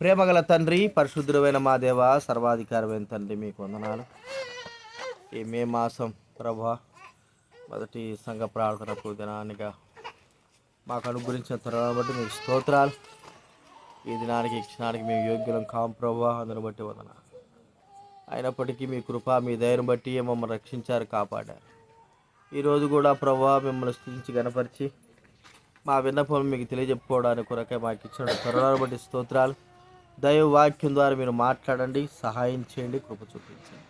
ప్రేమగల తండ్రి పరిశుద్ధుడమైన మా దేవ సర్వాధికారమైన తండ్రి మీకు వందనాలు. ఈ మే మాసం ప్రభా మొదటి సంఘ ప్రార్థనకు దినానిగా మాకు అనుగ్రహించిన తరుణాన్ని బట్టి మీకు స్తోత్రాలు. ఈ దినానికి ఈ క్షణానికి మేము యోగ్యులం కాం ప్రభా అందుని బట్టి వందనాలు. అయినప్పటికీ మీ కృప మీ దయను బట్టి మమ్మల్ని రక్షించారు కాపాడారు. ఈరోజు కూడా ప్రభా మిమ్మల్ని స్థుతించి గనపరిచి మా విన్నపం మీకు తెలియజెప్పుకోవడానికి కొరకే మాకు ఇచ్చిన తరుణాన్ని బట్టి స్తోత్రాలు. దైవ వాక్యం ద్వారా మీరు మాట్లాడండి సహాయం చేయండి కృప చూపించండి.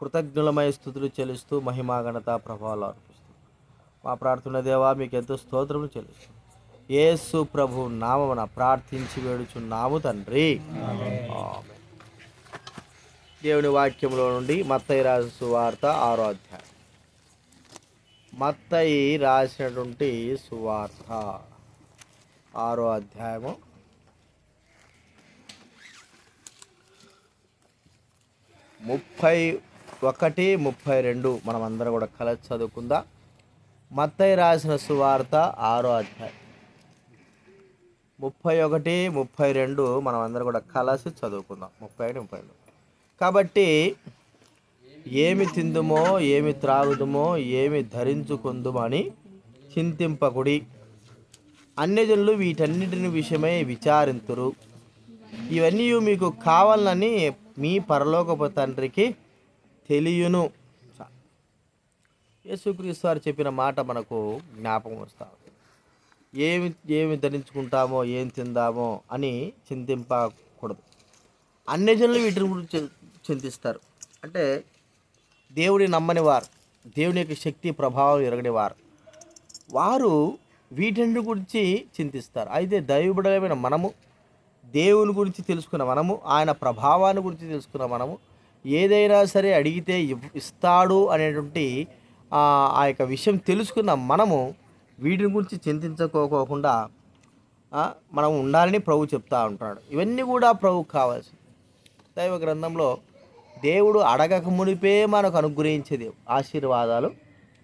కృతజ్ఞులమై స్థుతులు చెల్లిస్తూ మహిమా ఘనత ప్రభావాలు అర్పిస్తూ మా ప్రార్థన దేవా మీకు ఎంతో స్తోత్రము చెల్లిస్తూ యేసు ప్రభు నామమున ప్రార్థించి వేడుచున్నాము తండ్రి. దేవుని వాక్యంలో నుండి మత్తయి రాసిన సువార్త ఆరో అధ్యాయం. మత్తయి రాసినటువంటి సువార్త ఆరో అధ్యాయము. ముప్పై ఒకటి ముప్పై రెండు మనం అందరం కూడా కలిసి చదువుకుందాం. మత్తయ్య రాసిన సువార్త ఆరో అధ్యాయం. ముప్పై ఒకటి ముప్పై రెండు మనం అందరం కూడా కలిసి చదువుకుందాం. ముప్పై ఒకటి ముప్పై రెండు. కాబట్టి ఏమి తిందుమో ఏమి త్రాగుదుమో ఏమి ధరించుకుందుమని చింతింపకుడి. చింతింపకుడి అన్యజనులు వీటన్నిటిని విషయమై విచారింతురు. ఇవన్నీ మీకు కావాలని మీ పరలోకపు తండ్రికి తెలియను. యేసుక్రీస్తు వారు చెప్పిన మాట మనకు జ్ఞాపకం వస్తా ఏమి ఏమి ధరించుకుంటామో ఏం తిందామో అని చింతింపకూడదు. అన్ని జనులు వీటిని గురించి చింతిస్తారు. అంటే దేవుడి నమ్మని వారు దేవుని యొక్క శక్తి ప్రభావం ఎరగని వారు వారు వీటన్నిటి గురించి చింతిస్తారు. అయితే దైవబడమైన మనము దేవుని గురించి తెలుసుకున్న మనము ఆయన ప్రభావాన్ని గురించి తెలుసుకున్న మనము ఏదైనా సరే అడిగితే ఇవ్- ఇస్తాడు అనేటువంటి ఆ యొక్క విషయం తెలుసుకున్న మనము వీటిని గురించి చింతించుకోకోకుండా మనం ఉండాలని ప్రభు చెప్తా ఉంటాడు. ఇవన్నీ కూడా ప్రభు కావాల్సి దైవ గ్రంథంలో దేవుడు అడగక మునిపే మనకు అనుగ్రహించేది ఆశీర్వాదాలు.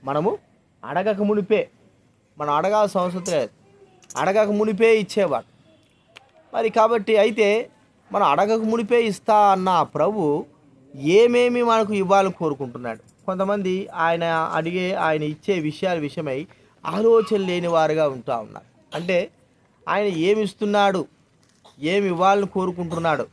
మనము అడగక మునిపే మనం అడగాల్సిన అవసరం లేదు. అడగక మునిపే ఇచ్చేవాడు. మరి కాబట్టి అయితే మనం అడగక మునిపే ఇస్తా అన్న ప్రభు ఏమేమి మనకు ఇవ్వాలని కోరుకుంటున్నాడు? కొంతమంది ఆయన అడిగే ఆయన ఇచ్చే విషయాల విషయమై ఆలోచన లేని వారుగా ఉంటా ఉన్నారు. అంటే ఆయన ఏమి ఇస్తున్నాడు ఏమి ఇవ్వాలని కోరుకుంటున్నాడు?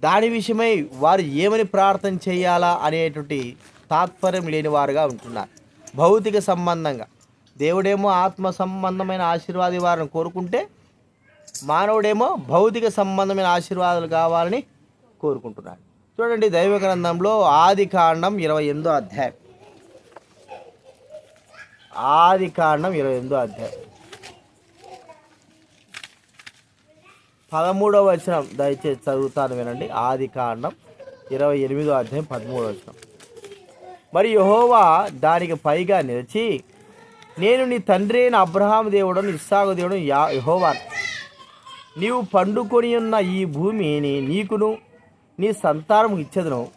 దాని విషయమై వారు ఏమని ప్రార్థన చేయాలా అనేటువంటి తాత్పర్యం లేని వారుగా ఉంటున్నారు. భౌతిక సంబంధంగా. దేవుడేమో ఆత్మ సంబంధమైన ఆశీర్వాది వారిని కోరుకుంటే మానవుడేమో భౌతిక సంబంధమైన ఆశీర్వాదాలు కావాలని కోరుకుంటున్నాడు. చూడండి దైవ గ్రంథంలో ఆది కాండం ఇరవై ఎనిమిదో అధ్యాయం. ఆది కాండం ఇరవై ఎనిమిదో అధ్యాయం. పదమూడవ వచనం దయచేసి చదువుతాను వినండి. ఆది కాండం ఇరవై ఎనిమిదో అధ్యాయం పదమూడవ వచనం. మరి యహోవా దానికి పైగా నిలిచి నేను నీ తండ్రి అయిన అబ్రహాం దేవుడను ఇస్సాగు దేవుడు యా యహోవా నీవు పండుకొని ఉన్న ఈ భూమిని నీకును నీ సంతానము ఇచ్చేదను.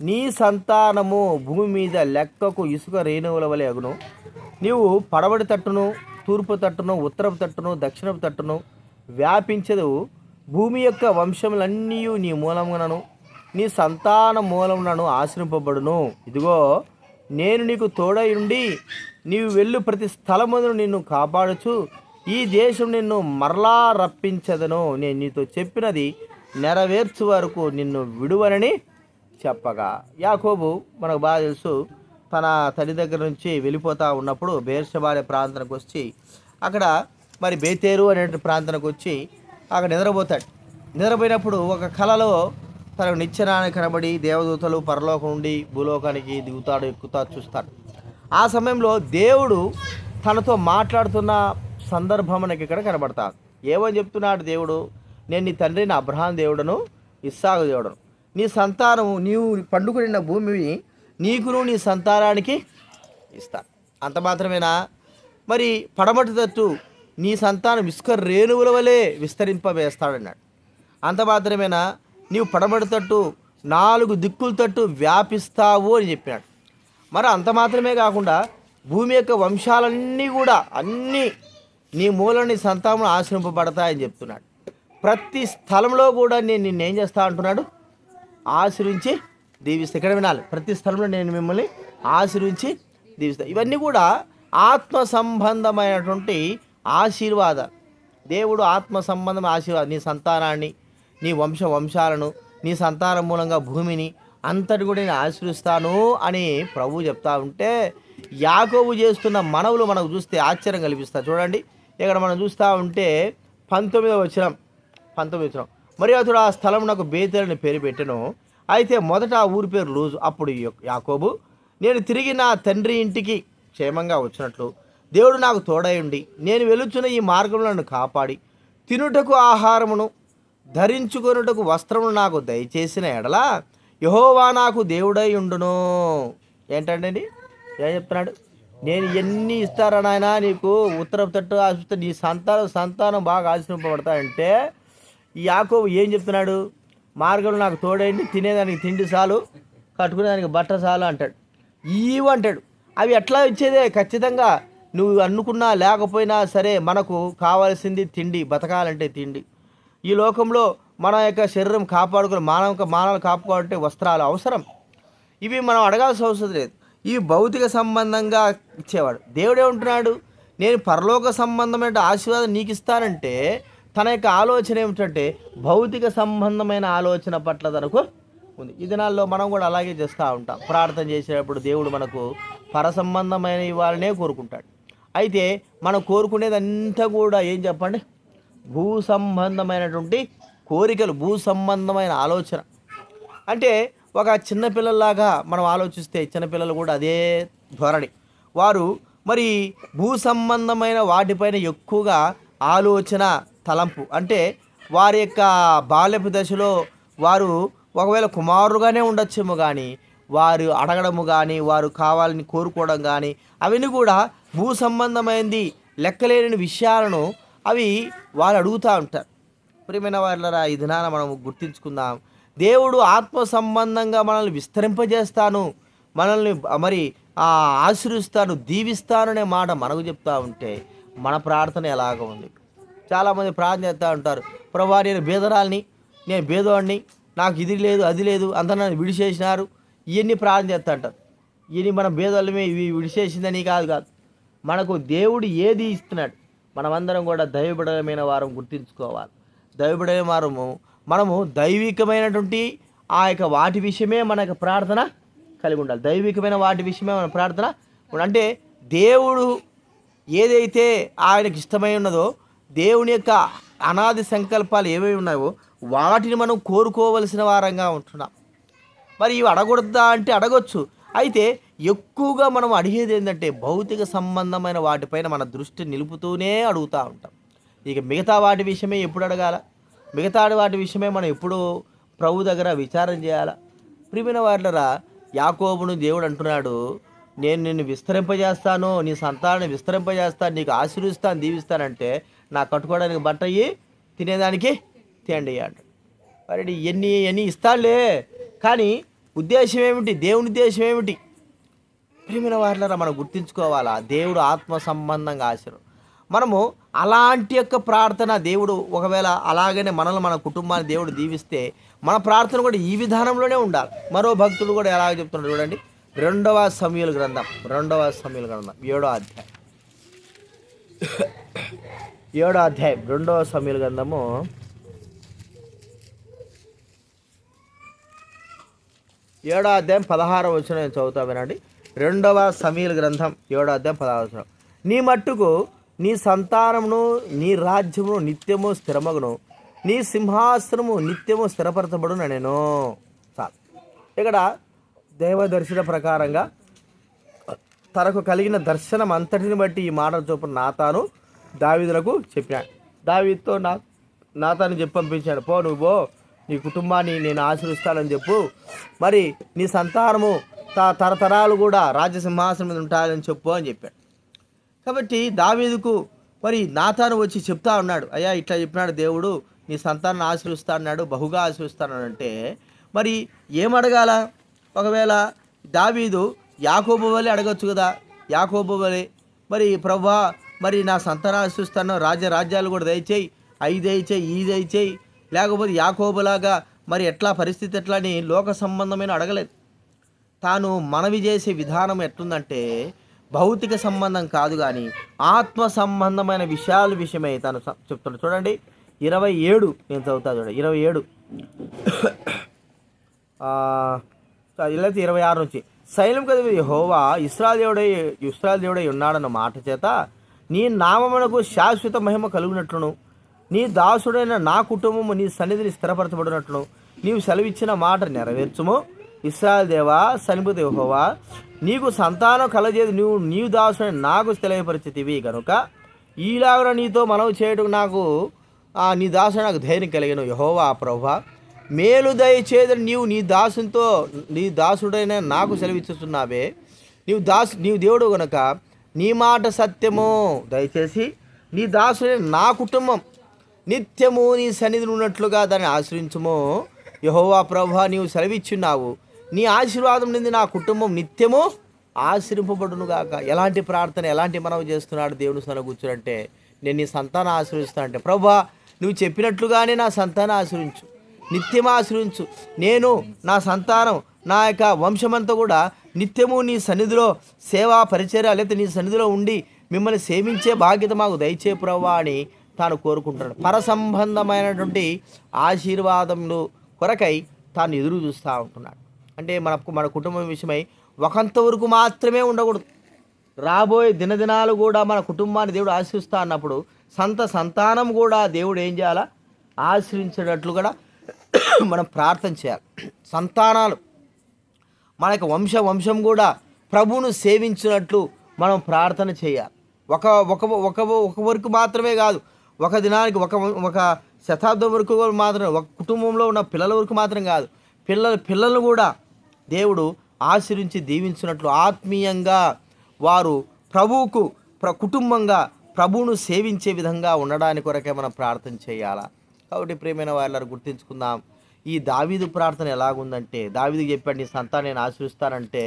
నీ సంతానము భూమి మీద లెక్కకు ఇసుక రేణువుల వలె అగును. నీవు పడవడి తట్టును తూర్పు తట్టును ఉత్తరపు తట్టును దక్షిణపు తట్టును వ్యాపించదు. భూమి యొక్క వంశములన్నీ నీ మూలమునను నీ సంతాన మూలమునను ఆశ్రయింపబడును. ఇదిగో నేను నీకు తోడై ఉండి నీవు వెళ్ళు ప్రతి స్థలమును నిన్ను కాపాడుచు. ఈ దేశం నిన్ను మరలా రప్పించదను. నేను నీతో చెప్పినది నెరవేర్చు వరకు నిన్ను విడువనని చెప్పగా. యాకోబు మనకు బాగా తెలుసు తన తల్లి దగ్గర నుంచి వెళ్ళిపోతూ ఉన్నప్పుడు బేర్షబాలే ప్రాంతానికి వచ్చి అక్కడ మరి బేతేరు అనే ప్రాంతానికి వచ్చి అక్కడ నిద్రపోతాడు. నిద్రపోయినప్పుడు ఒక కలలో తనకు నిచ్చెనాన్ని కనబడి దేవదూతలు పరలోకం నుండి భూలోకానికి దిగుతాడు ఎక్కుతాడు చూస్తాడు. ఆ సమయంలో దేవుడు తనతో మాట్లాడుతున్న సందర్భం మనకి ఇక్కడ కనబడతాను ఏమని చెప్తున్నాడు దేవుడు? నేను నీ తండ్రిని అబ్రహాం దేవుడను ఇస్సాగు దేవుడను. నీ సంతానము నీవు పండుకున్న భూమిని నీకును నీ సంతానానికి ఇస్తాను అంత మాత్రమేనా? మరి పడమటి తట్టు నీ సంతానం ఇసుక రేణువుల వలె విస్తరింపవేస్తాడన్నాడు అంత మాత్రమేనా? నీవు పడమటి తట్టు నాలుగు దిక్కుల తట్టు వ్యాపిస్తావు అని చెప్పాడు. మరి అంత మాత్రమే కాకుండా భూమి యొక్క వంశాలన్నీ కూడా అన్నీ నీ మూలని సంతానం ఆశ్రయింపబడతాయని చెప్తున్నాడు. ప్రతి స్థలంలో కూడా నేను నిన్ను ఏం చేస్తా అంటున్నాడు? ఆశ్రయించి దీవిస్తా. ఇక్కడ వినాలి. ప్రతి స్థలంలో నేను మిమ్మల్ని ఆశ్రయించి దీవిస్తా. ఇవన్నీ కూడా ఆత్మ సంబంధమైనటువంటి ఆశీర్వాదాలు. దేవుడు ఆత్మ సంబంధం ఆశీర్వాదం. నీ సంతానాన్ని నీ వంశ వంశాలను నీ సంతానం మూలంగా భూమిని అంతటి కూడా నేను ఆశ్రయిస్తాను అని ప్రభు చెప్తా ఉంటే యాకోబు చేస్తున్న మనవులు మనకు చూస్తే ఆశ్చర్యం కల్పిస్తా చూడండి. ఇక్కడ మనం చూస్తూ ఉంటే పంతొమ్మిదవ వచ్చినాం పంతొమ్మిది వచ్చినాం మరి అతడు ఆ స్థలం నాకు బేతేలని పేరు పెట్టెను. అయితే మొదట ఆ ఊరి పేరు లూజు అప్పుడు యా- యాకోబు. నేను తిరిగి నా తండ్రి ఇంటికి క్షేమంగా వచ్చినట్లు. దేవుడు నాకు తోడై ఉండి నేను వెలుచున్న ఈ మార్గంలో నన్ను కాపాడి. తినుటకు ఆహారమును ధరించుకొనుటకు వస్త్రమును నాకు దయచేసిన ఎడల యహోవా నాకు దేవుడై ఉండును. ఏంటండి ఏం చెప్తున్నాడు? నేను ఎన్ని ఇస్తారా నాయన నీకు? ఉత్తర తట్టు ఆశిస్తే నీ సంతానం సంతానం బాగా ఆశ్రయింపబడతాయంటే ఈ యాకోబు ఏం చెప్తున్నాడు? మార్గంలో నాకు తోడైంది తినేదానికి తిండి చాలు కట్టుకునేదానికి బట్ట చాలు అంటాడు. ఇవి అంటాడు. అవి ఎట్లా ఇచ్చేదే? ఖచ్చితంగా నువ్వు అనుకున్నా లేకపోయినా సరే మనకు కావాల్సింది తిండి బతకాలంటే తిండి. ఈ లోకంలో మన యొక్క శరీరం కాపాడుకుని మానవ మానవులు కాపాడుకుంటే వస్త్రాలు అవసరం. ఇవి మనం అడగాల్సిన అవసరం లేదు. ఇవి భౌతిక సంబంధంగా ఇచ్చేవాడు. దేవుడే ఉంటున్నాడు. నేను పరలోక సంబంధమైన ఆశీర్వాదం నీకు ఇస్తానంటే తన యొక్క ఆలోచన ఏమిటంటే భౌతిక సంబంధమైన ఆలోచన పట్ల తనకు ఉంది. ఈ దినాల్లో మనం కూడా అలాగే చేస్తూ ఉంటాం. ప్రార్థన చేసేటప్పుడు దేవుడు మనకు పర సంబంధమైన ఇవ్వాలనే కోరుకుంటాడు. అయితే మనం కోరుకునేది అంతా కూడా ఏం చెప్పండి? భూ సంబంధమైనటువంటి కోరికలు భూ సంబంధమైన ఆలోచన. అంటే ఒక చిన్నపిల్లల్లాగా మనం ఆలోచిస్తే చిన్నపిల్లలు కూడా అదే ధోరణి. వారు మరి భూ సంబంధమైన వాటిపైన ఎక్కువగా ఆలోచన తలంపు. అంటే వారి యొక్క బాల్యపు దశలో వారు ఒకవేళ కుమారుగానే ఉండొచ్చేమో కానీ వారు అడగడము కానీ వారు కావాలని కోరుకోవడం కానీ అవన్నీ కూడా భూ సంబంధమైనది లెక్కలేని విషయాలను అవి వారు అడుగుతూ ఉంటారు. ప్రియమైన వారిలరా ఈ దినాన మనం గుర్తించుకుందాం. దేవుడు ఆత్మ సంబంధంగా మనల్ని విస్తరింపజేస్తాను మనల్ని మరి ఆశ్రయిస్తాను దీవిస్తాను అనే మాట మనకు చెప్తా ఉంటే మన ప్రార్థన ఎలాగ ఉంది? చాలామంది ప్రార్థన చేస్తూ ఉంటారు ప్రభా నేను బేదరాల్ని నేను బేదవాడిని నాకు ఇది లేదు అది లేదు అంతా నన్ను విడిచేసినారు. ఇవన్నీ ప్రార్థన చేస్తూ ఉంటారు. ఇవన్నీ మన బేదలమే ఇవి విడిచేసిందని కాదు కాదు. మనకు దేవుడు ఏది ఇస్తున్నాడు మనమందరం కూడా దైవబడమైన వారం గుర్తించుకోవాలి. దైవబడమైన వారము మనము దైవికమైనటువంటి ఆ యొక్క వాటి విషయమే మన యొక్క ప్రార్థన కలిగి ఉండాలి. దైవికమైన వాటి విషయమే మన ప్రార్థన అంటే దేవుడు ఏదైతే ఆయనకి ఇష్టమై ఉన్నదో దేవుని యొక్క అనాది సంకల్పాలు ఏమేమి ఉన్నాయో వాటిని మనం కోరుకోవలసిన వారంగా ఉంటున్నాం. మరి ఇవి అడగొడదా అంటే అడగొచ్చు. అయితే ఎక్కువగా మనం అడిగేది ఏంటంటే భౌతిక సంబంధమైన వాటిపైన మన దృష్టి నిలుపుతూనే అడుగుతూ ఉంటాం. ఇక మిగతా వాటి విషయమే ఎప్పుడు అడగాల? మిగతా వాటి విషయమే మనం ఎప్పుడు ప్రభు దగ్గర విచారం చేయాలా? ప్రిమిన వార్లరా యాకోబును దేవుడు అంటున్నాడు నేను నిన్ను విస్తరింపజేస్తాను నీ సంతానాన్ని విస్తరింపజేస్తాను నీకు ఆశీర్విస్తాను దీవిస్తానంటే నా కట్టుకోవడానికి బట్ట అయ్యి తినేదానికి తేండి అంటాడు. మరి ఎన్ని ఎన్ని ఇస్తాడులే. కానీ ఉద్దేశం ఏమిటి? దేవుని ఉద్దేశం ఏమిటి? ప్రియమైన వారిలో మనం గుర్తించుకోవాలా? దేవుడు ఆత్మ సంబంధంగా ఆశీర్వాదం మనము అలాంటి యొక్క ప్రార్థన దేవుడు ఒకవేళ అలాగనే మనల్ని మన కుటుంబాన్ని దేవుడు దీవిస్తే మన ప్రార్థన కూడా ఈ విధానంలోనే ఉండాలి. మరో భక్తుడు కూడా ఎలాగ చెప్తున్నాడు చూడండి. రెండవ సమయలు గ్రంథం. రెండవ సమయలు గ్రంథం. ఏడో అధ్యాయం. ఏడో అధ్యాయం. రెండవ సమయలు గ్రంథము. ఏడో అధ్యాయం పదహారు వచ్చిన నేను చదువుతా వినండి. రెండవ సమీల గ్రంథం. ఏడో అధ్యాయం పదహారు వచ్చిన నీ మట్టుకు నీ సంతానమును నీ రాజ్యమును నిత్యము స్థిరమగును. నీ సింహాసనము నిత్యము స్థిరపరచబడును నేను చాలు. ఇక్కడ దేవ దర్శన ప్రకారంగా తనకు కలిగిన దర్శనం అంతటిని బట్టి ఈ మాటలు చొప్పున నాతాను దావీదులకు చెప్పాడు. దావీదుతో నా నాతాను చెప్పి పంపించాడు పో నువ్వు నీ కుటుంబాన్ని నేను ఆశీర్విస్తానని చెప్పు. మరి నీ సంతానము త తరతరాలు కూడా రాజ్య సింహాసనం మీద ఉంటాయని చెప్పు అని చెప్పాడు. కాబట్టి దావీదుకు మరి నాతాను వచ్చి చెప్తా ఉన్నాడు అయ్యా ఇట్లా చెప్పినాడు దేవుడు నీ సంతానాన్ని ఆశ్రయిస్తా అన్నాడు బహుగా ఆశ్రయిస్తాను అంటే మరి ఏం ఒకవేళ దావీదు యాకోబు వలె అడగచ్చు కదా యాకోబు వలె. మరి ప్రభా మరి నా సంతానం ఆశ్రయిస్తాను రాజ్య రాజ్యాలు కూడా దయచేయి అయి దయచేయి ఈ దయచేయి. లేకపోతే యాకోబులాగా మరి ఎట్లా పరిస్థితి ఎట్లా అని లోక సంబంధమైన అడగలేదు. తాను మనవి చేసే విధానం ఎట్లుందంటే భౌతిక సంబంధం కాదు కానీ ఆత్మ సంబంధమైన విషయాల విషయమై తను చెప్తాడు. చెప్తున్నాడు చూడండి ఇరవై ఏడు నేను చదువుతా చూడండి. ఇరవై ఏడు. ఇలా ఇరవై ఆరు నుంచి. శైలం కదా హోవా ఇస్రాయల్ దేవుడై ఇస్రాల్ దేవుడై ఉన్నాడన్న మాట చేత నీ నామమునకు శాశ్వత మహిమ కలుగునట్లును. నీ దాసుడైన నా కుటుంబము నీ సన్నిధిని స్థిరపరచబడినట్లును. నీవు సెలవిచ్చిన మాట నెరవేర్చుము. ఇస్రాయల్ దేవా సనిపతి యెహోవా నీకు సంతానం కలజేది నీవు నీవు దాసుడైన నాకు తెలియపరిచితివి కనుక ఈలాగున నీతో మనవి చేయటం నాకు నీ దాసుని నాకు ధైర్యం కలిగిన యహోవా ప్రభా మేలు దయచేదని నీవు నీ దాసునితో నీ దాసుడైన నాకు సెలవిచ్చుతున్నావే నీవు దాసు నీవు దేవుడు గనక నీ మాట సత్యము. దయచేసి నీ దాసుడైన నా కుటుంబం నిత్యము నీ సన్నిధిని ఉన్నట్లుగా దాన్ని ఆశ్రయించము. యహోవా ప్రభా నీవు సెలవిచ్చున్నావు. నీ ఆశీర్వాదం నుండి నా కుటుంబం నిత్యము ఆశ్రయింపబడును గాక. ఎలాంటి ప్రార్థన ఎలాంటి మనవి చేస్తున్నాడు దేవుని సన కూర్చునంటే నేను నీ సంతానం ఆశ్రయిస్తాను అంటే ప్రభా నువ్వు చెప్పినట్లుగానే నా సంతానం ఆశ్రయించు నిత్యం ఆశ్రయించు నేను నా సంతానం నా యొక్క వంశమంతా కూడా నిత్యము నీ సన్నిధిలో సేవా పరిచర్య లేకపోతే నీ సన్నిధిలో ఉండి మిమ్మల్ని సేవించే బాధ్యత మాకు దయచే ప్రభా అని తాను కోరుకుంటాడు పరసంబంధమైనటువంటి ఆశీర్వాదములు కొరకై తాను ఎదురు చూస్తూ ఉంటున్నాడు. అంటే మన మన కుటుంబం విషయమై ఒకంతవరకు మాత్రమే ఉండకూడదు. రాబోయే దినదినాలు కూడా మన కుటుంబాన్ని దేవుడు ఆశ్రయిస్తా అన్నప్పుడు సంత సంతానం కూడా దేవుడు ఏం చేయాలా? ఆశ్రయించేటట్లు కూడా మనం ప్రార్థన చేయాలి. సంతానాలు. మన యొక్క వంశ వంశం కూడా ప్రభువును సేవించినట్లు మనం ప్రార్థన చేయాలి. ఒక ఒక ఒక ఒక వరకు మాత్రమే కాదు ఒక దినానికి ఒక ఒక శతాబ్దం వరకు మాత్రమే ఒక కుటుంబంలో ఉన్న పిల్లల వరకు మాత్రం కాదు పిల్లల పిల్లలు కూడా దేవుడు ఆశ్రయించి దీవించినట్లు ఆత్మీయంగా వారు ప్రభువుకు ప్ర కుటుంబంగా ప్రభువును సేవించే విధంగా ఉండడానికి కొరకే మనం ప్రార్థన చేయాలా? కాబట్టి ప్రేమైన వాళ్ళని గుర్తించుకుందాం. ఈ దావీదు ప్రార్థన ఎలాగుందంటే దావీదు చెప్పాడు నీ సంతానం నేను ఆశ్రయిస్తానంటే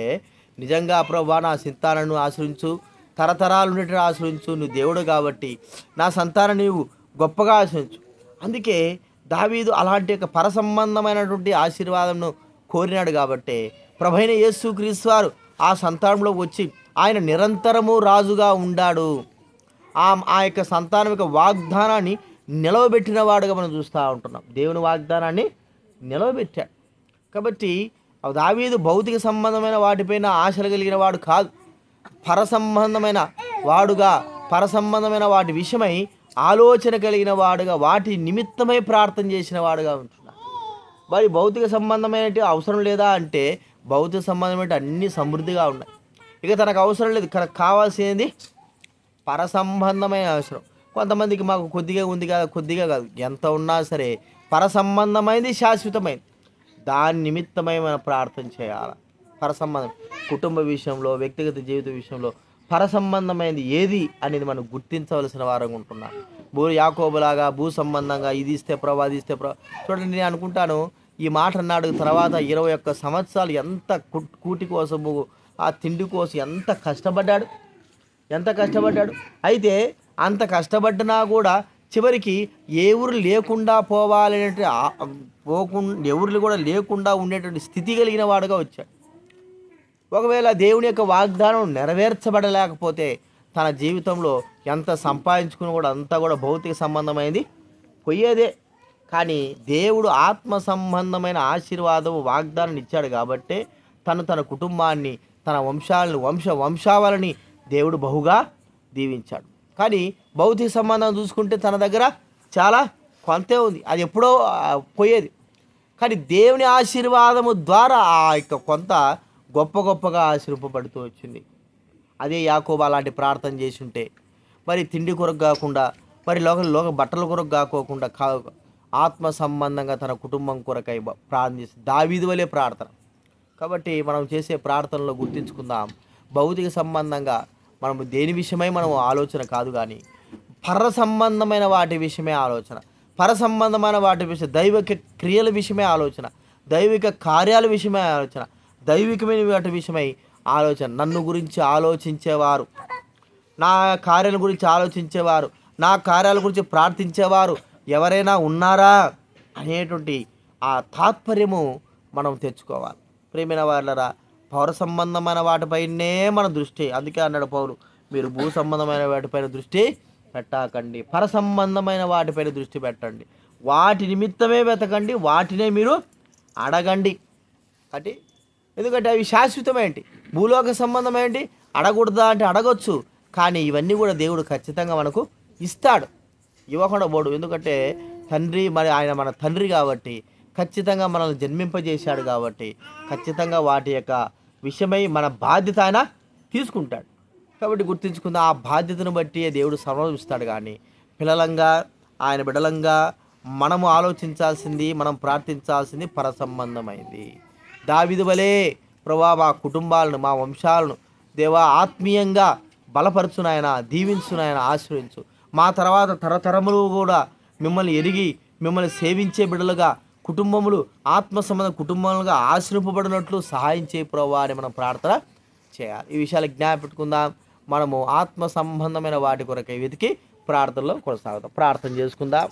నిజంగా ప్రభా నా సంతానను ఆశ్రయించు తరతరాలు ఉండేటి ఆశ్రయించు నువ్వు దేవుడు కాబట్టి నా సంతానం నీవు గొప్పగా ఆశ్రయించు. అందుకే దావీదు అలాంటి యొక్క పర సంబంధమైనటువంటి ఆశీర్వాదంను కోరినాడు కాబట్టి ప్రభైన యేసు క్రీస్తు వారు ఆ సంతానంలో వచ్చి ఆయన నిరంతరము రాజుగా ఉండాడు. ఆ ఆ యొక్క సంతానం యొక్క వాగ్దానాన్ని నిలవబెట్టిన వాడుగా మనం చూస్తూ ఉంటున్నాం. దేవుని వాగ్దానాన్ని నిలవబెట్టాడు. కాబట్టి దావీదు భౌతిక సంబంధమైన వాటిపైన ఆశలు కలిగిన వాడు కాదు. పర సంబంధమైన వాడుగా పర సంబంధమైన వాటి విషయమై ఆలోచన కలిగిన వాడుగా వాటి నిమిత్తమై ప్రార్థన చేసిన వాడుగా ఉంటాడు. మరి భౌతిక సంబంధమైన అవసరం లేదా అంటే భౌతిక సంబంధమైన అన్ని సమృద్ధిగా ఉన్నాయి. ఇక తనకు అవసరం లేదు. తనకు కావాల్సింది పర సంబంధమైన అవసరం. కొంతమందికి మాకు కొద్దిగా ఉంది కదా కొద్దిగా కాదు. ఎంత ఉన్నా సరే పర సంబంధమైనది దాని నిమిత్తమై మనం ప్రార్థన చేయాలి? పరసంబంధం. కుటుంబ విషయంలో వ్యక్తిగత జీవిత విషయంలో పరసంబంధమైనది ఏది అనేది మనం గుర్తించవలసిన వారంగా ఉంటున్నాం. భూ యాకోబులాగా భూ సంబంధంగా ఇది ఇస్తే ప్రభా అది ఇస్తే ప్రభా. చూడండి నేను అనుకుంటాను ఈ మాట అన్నాడు. తర్వాత ఇరవై ఒక్క సంవత్సరాలు ఎంత కూటి కోసము ఆ తిండి కోసం ఎంత కష్టపడ్డాడు? ఎంత కష్టపడ్డాడు? అయితే అంత కష్టపడ్డినా కూడా చివరికి ఎవరు లేకుండా పోవాలనే పోకుండా ఎవరు కూడా లేకుండా ఉండేటువంటి స్థితి కలిగిన వాడుగా వచ్చాడు. ఒకవేళ దేవుని యొక్క వాగ్దానం నెరవేర్చబడలేకపోతే తన జీవితంలో ఎంత సంపాదించుకుని కూడా అంతా కూడా భౌతిక సంబంధమైంది పోయేదే. కానీ దేవుడు ఆత్మ సంబంధమైన ఆశీర్వాదం వాగ్దానం ఇచ్చాడు కాబట్టే తను తన కుటుంబాన్ని తన వంశాలను వంశ వంశావళిని దేవుడు బహుగా దీవించాడు. కానీ భౌతిక సంబంధం చూసుకుంటే తన దగ్గర చాలా కొంతే ఉంది. అది ఎప్పుడో పోయేది. కానీ దేవుని ఆశీర్వాదము ద్వారా ఆ యొక్క కొంత గొప్ప గొప్పగా ఆశీర్వపడుతూ వచ్చింది. అదే యాకోబా లాంటి ప్రార్థన చేసి ఉంటే మరి తిండి కొరకు కాకుండా మరి లోక లోక బట్టల కొరకు కాకోకుండా కా ఆత్మ సంబంధంగా తన కుటుంబం కొరకై ప్రార్థన ప్రార్థించి దావీదు వలె ప్రార్థన. కాబట్టి మనం చేసే ప్రార్థనలో గుర్తించుకుందాం. భౌతిక సంబంధంగా మనం దేని విషయమై మనం ఆలోచన కాదు కానీ పర సంబంధమైన వాటి విషయమే ఆలోచన. పర సంబంధమైన వాటి విషయం దైవిక క్రియల విషయమే ఆలోచన. దైవిక కార్యాల విషయమే ఆలోచన. దైవికమైన వాటి విషయమై ఆలోచన. నన్ను గురించి ఆలోచించేవారు. నా కార్యాల గురించి ఆలోచించేవారు. నా కార్యాల గురించి ప్రార్థించేవారు. ఎవరైనా ఉన్నారా అనేటువంటి ఆ తాత్పర్యము మనం తెచ్చుకోవాలి. ప్రేమైన వాళ్ళరా పౌర సంబంధమైన వాటిపైనే మన దృష్టి. అందుకే అన్నాడు పౌరు మీరు భూ సంబంధమైన వాటిపైన దృష్టి పెట్టకండి. పర సంబంధమైన వాటిపైన దృష్టి పెట్టండి. వాటి నిమిత్తమే వెతకండి వాటినే మీరు అడగండి. అంటే ఎందుకంటే అవి శాశ్వతమేంటి భూలోక సంబంధం ఏంటి? అడగకూడదా అంటే అడగొచ్చు. కానీ ఇవన్నీ కూడా దేవుడు ఖచ్చితంగా మనకు ఇస్తాడు. ఇవ్వకుండా పోడు. ఎందుకంటే తండ్రి మరి ఆయన మన తండ్రి కాబట్టి ఖచ్చితంగా మనల్ని జన్మింపజేశాడు కాబట్టి ఖచ్చితంగా వాటి యొక్క విషయమై మన బాధ్యత ఆయన తీసుకుంటాడు. కాబట్టి గుర్తుంచుకుందాం ఆ బాధ్యతను బట్టి దేవుడు సమర్పిస్తాడు కానీ పిల్లలంగా ఆయన బిడలంగా మనము ఆలోచించాల్సింది మనం ప్రార్థించాల్సింది పర సంబంధమైంది దావిదు వలే ప్రభా మా కుటుంబాలను మా వంశాలను దేవా ఆత్మీయంగా బలపరచునాయన దీవించునాయన ఆశ్రయించు. మా తర్వాత తరతరములు కూడా మిమ్మల్ని ఎరిగి మిమ్మల్ని సేవించే బిడ్డలుగా కుటుంబములు ఆత్మ సంబంధ కుటుంబాలుగా ఆశ్రయింపబడినట్లు సహాయం చేయ ప్రభా అని మనం ప్రార్థన చేయాలి. ఈ విషయాలు జ్ఞాపెట్టుకుందాం మనము ఆత్మ సంబంధమైన వాటి కొరకై వెతికి ప్రార్థనలో కొనసాగుతాం ప్రార్థన చేసుకుందాం.